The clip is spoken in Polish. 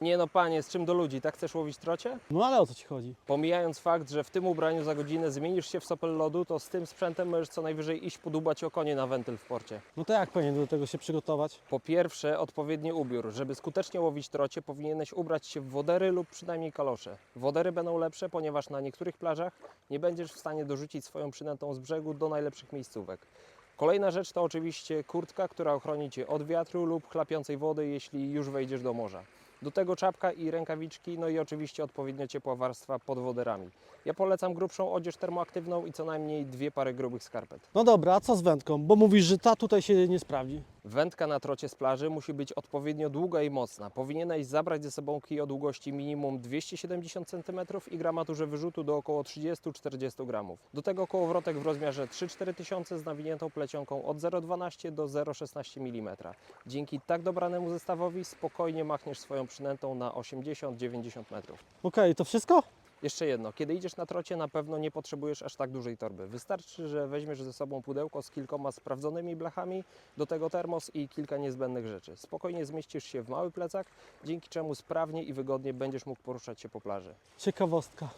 Nie no panie, z czym do ludzi, tak chcesz łowić trocie? No ale o co ci chodzi? Pomijając fakt, że w tym ubraniu za godzinę zmienisz się w sopel lodu, to z tym sprzętem możesz co najwyżej iść podubać okonie na wentyl w porcie. No to jak powinien do tego się przygotować? Po pierwsze, odpowiedni ubiór. Żeby skutecznie łowić trocie, powinieneś ubrać się w wodery lub przynajmniej kalosze. Wodery będą lepsze, ponieważ na niektórych plażach nie będziesz w stanie dorzucić swoją przynętą z brzegu do najlepszych miejscówek. Kolejna rzecz to oczywiście kurtka, która ochroni Cię od wiatru lub chlapiącej wody, jeśli już wejdziesz do morza. Do tego czapka i rękawiczki, no i oczywiście odpowiednio ciepła warstwa pod woderami. Ja polecam grubszą odzież termoaktywną i co najmniej dwie pary grubych skarpet. No dobra, a co z wędką? Bo mówisz, że ta tutaj się nie sprawdzi. Wędka na trocie z plaży musi być odpowiednio długa i mocna. Powinieneś zabrać ze sobą kij o długości minimum 270 cm i gramaturze wyrzutu do około 30-40 gramów. Do tego kołowrotek w rozmiarze 3-4 tysiące z nawiniętą plecionką od 0,12 do 0,16 mm. Dzięki tak dobranemu zestawowi spokojnie machniesz swoją przynętą na 80-90 metrów. Okej, to wszystko? Jeszcze jedno, kiedy idziesz na trocie, na pewno nie potrzebujesz aż tak dużej torby. Wystarczy, że weźmiesz ze sobą pudełko z kilkoma sprawdzonymi blachami, do tego termos i kilka niezbędnych rzeczy. Spokojnie zmieścisz się w mały plecak, dzięki czemu sprawnie i wygodnie będziesz mógł poruszać się po plaży. Ciekawostka.